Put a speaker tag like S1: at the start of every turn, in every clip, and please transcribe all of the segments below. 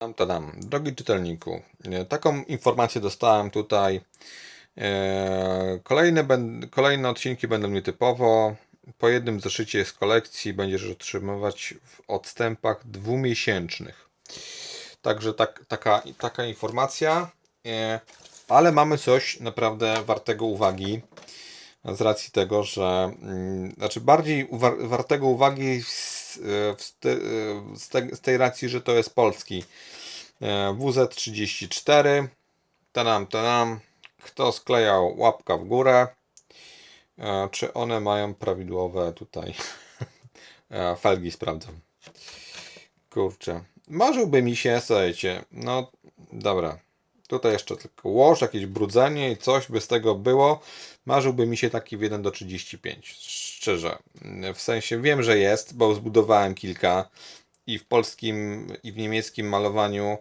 S1: Tam, tadam. Drogi czytelniku, e, taką informację dostałem tutaj. E, Kolejne, kolejne odcinki będą nietypowo. Po jednym zeszycie z kolekcji będziesz otrzymywać w odstępach dwumiesięcznych. Także tak, taka, taka informacja. E, Ale mamy coś naprawdę wartego uwagi. Z racji tego, że mm, znaczy bardziej wartego uwagi z, e, w ste, e, z, te, z tej racji, że to jest polski. E, WZ34. Tanam, tanam. Kto sklejał łapka w górę? E, Czy one mają prawidłowe tutaj e, felgi? Sprawdzam. Kurczę. Marzyłby mi się, słuchajcie, no dobra. Tutaj jeszcze tylko łoż, jakieś brudzenie i coś by z tego było. Marzyłby mi się taki w 1 do 35. Szczerze. W sensie wiem, że jest, bo zbudowałem kilka i w polskim, i w niemieckim malowaniu,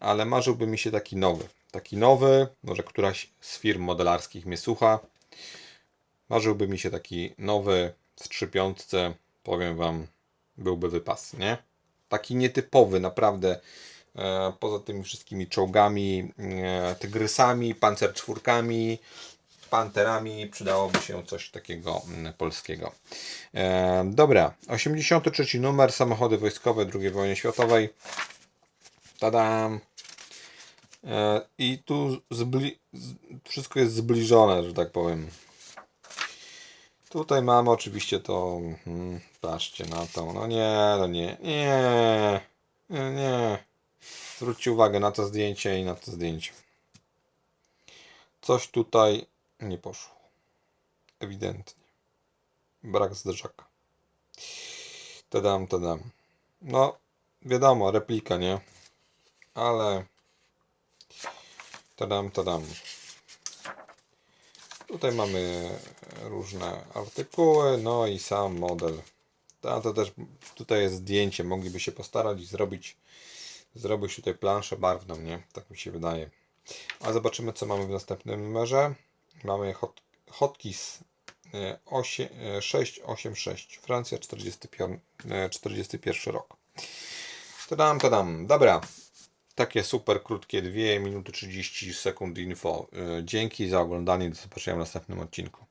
S1: ale marzyłby mi się taki nowy. Taki nowy, może któraś z firm modelarskich mnie słucha. Marzyłby mi się taki nowy w trzypiątce, powiem wam, byłby wypas, nie? Taki nietypowy, naprawdę. E, poza tymi wszystkimi czołgami, e, tygrysami, pancerczwórkami, panterami, przydałoby się coś takiego mm, polskiego. E, dobra, 83 numer, samochody wojskowe II wojny światowej. Tadam! I tu wszystko jest zbliżone, że tak powiem. Tutaj mamy oczywiście to. Hmm, patrzcie na to. No nie, no nie, nie, nie. Zwróćcie uwagę na to zdjęcie i na to zdjęcie. Coś tutaj nie poszło. Ewidentnie. Brak zderzaka. Tadam, tadam. No, wiadomo, replika, nie? Ale. Tadam, tadam. Tutaj mamy różne artykuły, no i sam model. A to też tutaj jest zdjęcie, mogliby się postarać i zrobić, zrobić tutaj planszę barwną, nie? Tak mi się wydaje. A zobaczymy, co mamy w następnym numerze. Mamy hot, e, osie- e, 686, Francja 41, e, 41 rok. Tadam, tadam. Dobra. Takie super krótkie 2 minuty 30 sekund info. E, Dzięki za oglądanie. Do zobaczenia w następnym odcinku.